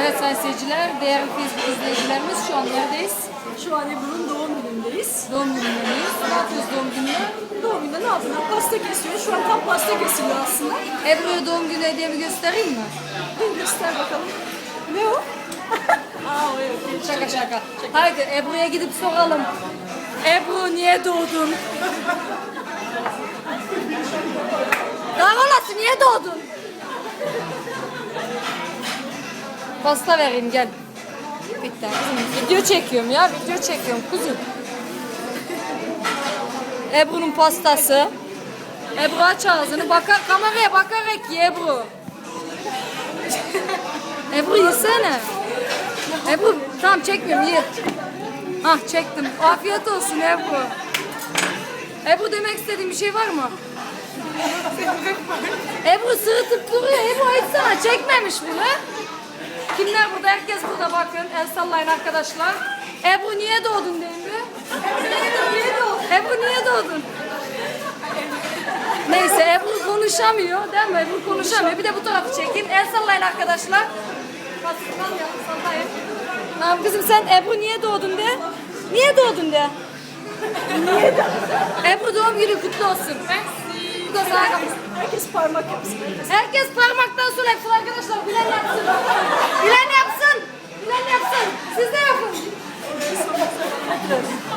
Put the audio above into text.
Evet sayın seyirciler, değerli Facebook izleyicilerimiz şu an neredeyiz? Şu an Ebru'nun doğum günündeyiz. Doğum günündeyiz. Ne yapıyoruz doğum gününde? Doğum gününde ne yapıyorlar? Pasta kesiyor. Şu an tam pasta kesiliyor aslında. Ebru'ya doğum günü hediyemi göstereyim mi? Göster bakalım. Ne o? Aa o evet. Şaka şaka. Haydi Ebru'ya gidip soralım. Ebru niye doğdun? Daha olası niye doğdun? Pasta vereyim gel. Bitti. Video çekiyorum ya video çekiyorum kuzum. Ebru'nun pastası. Ebru aç ağzını baka, kameraya bakarak ye Ebru. Ebru yesene. Ebru tamam çekmiyorum ye. Ah çektim. Afiyet olsun Ebru. Ebru demek istediğin bir şey var mı? Ebru sırıtıp duruyor. Ebru açsana çekmemiş bunu. Kimler burada? Herkes burada bakın. El sallayın arkadaşlar. Ebru niye doğdun deyin bir. Niye doğdun? Ebru niye doğdun? Neyse Ebru konuşamıyor değil mi? Ebru konuşamıyor. Bir de bu tarafı çekin. El sallayın arkadaşlar. Sallayın. Tamam kızım sen Ebru niye doğdun de. Niye doğdun de. Niye doğdun? Ebru doğum günü kutlu olsun. Bu da sana kalmış. Herkes parmak yapsın. Herkes parmaktan su yapsın arkadaşlar. Bilen yapsın. Bilen